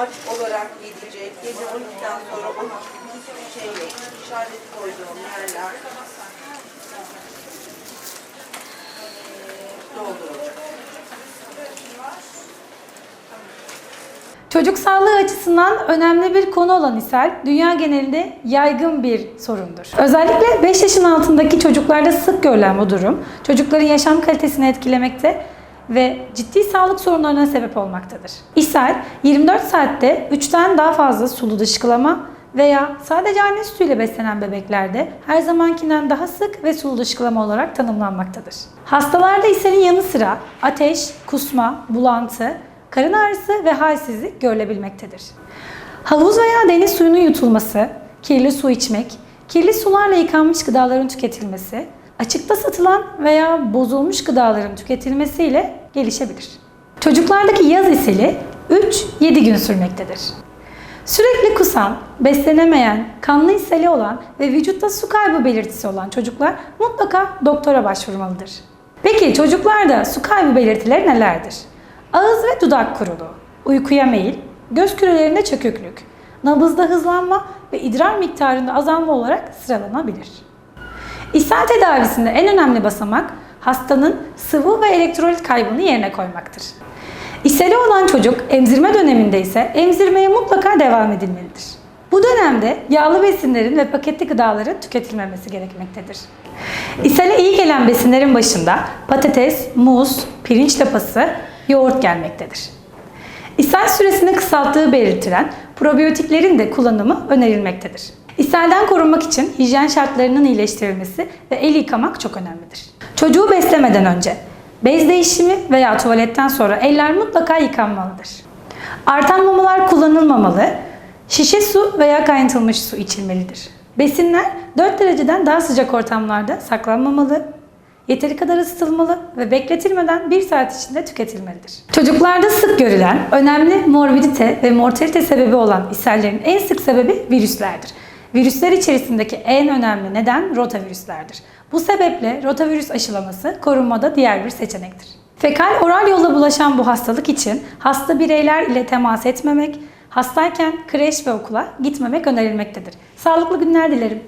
aç olarak gidecek. Gece 12'den sonra 12 bir şey yok. İşaret koyduğum yerler eee, doldurulacak. Çocuk sağlığı açısından önemli bir konu olan ishal, dünya genelinde yaygın bir sorundur. Özellikle 5 yaşın altındaki çocuklarda sık görülen bu durum, çocukların yaşam kalitesini etkilemekte ve ciddi sağlık sorunlarına sebep olmaktadır. İshal, 24 saatte 3'ten daha fazla sulu dışkılama veya sadece anne sütüyle beslenen bebeklerde her zamankinden daha sık ve sulu dışkılama olarak tanımlanmaktadır. Hastalarda ishalin yanı sıra ateş, kusma, bulantı, karın ağrısı ve halsizlik görülebilmektedir. Havuz veya deniz suyunun yutulması, kirli su içmek, kirli sularla yıkanmış gıdaların tüketilmesi, açıkta satılan veya bozulmuş gıdaların tüketilmesiyle gelişebilir. Çocuklardaki yaz ishali 3-7 gün sürmektedir. Sürekli kusan, beslenemeyen, kanlı ishali olan ve vücutta su kaybı belirtisi olan çocuklar mutlaka doktora başvurmalıdır. Peki çocuklarda su kaybı belirtileri nelerdir? Ağız ve dudak kuruluğu, uykuya meyil, göz kürelerinde çöküklük, nabızda hızlanma ve idrar miktarında azalma olarak sıralanabilir. İshal tedavisinde en önemli basamak hastanın sıvı ve elektrolit kaybını yerine koymaktır. İshali olan çocuk emzirme döneminde ise emzirmeye mutlaka devam edilmelidir. Bu dönemde yağlı besinlerin ve paketli gıdaların tüketilmemesi gerekmektedir. İshale iyi gelen besinlerin başında patates, muz, pirinç lapası, yoğurt gelmektedir. İshal süresini kısalttığı belirtilen probiyotiklerin de kullanımı önerilmektedir. İshalden korunmak için hijyen şartlarının iyileştirilmesi ve el yıkamak çok önemlidir. Çocuğu beslemeden önce bez değişimi veya tuvaletten sonra eller mutlaka yıkanmalıdır. Artan mamalar kullanılmamalı, şişe su veya kaynatılmış su içilmelidir. Besinler 4 dereceden daha sıcak ortamlarda saklanmamalı, yeteri kadar ısıtılmalı ve bekletilmeden 1 saat içinde tüketilmelidir. Çocuklarda sık görülen önemli morbidite ve mortalite sebebi olan ishallerin en sık sebebi virüslerdir. Virüsler içerisindeki en önemli neden rotavirüslerdir. Bu sebeple rotavirüs aşılaması korunmada diğer bir seçenektir. Fekal oral yolla bulaşan bu hastalık için hasta bireyler ile temas etmemek, hastayken kreş ve okula gitmemek önerilmektedir. Sağlıklı günler dilerim.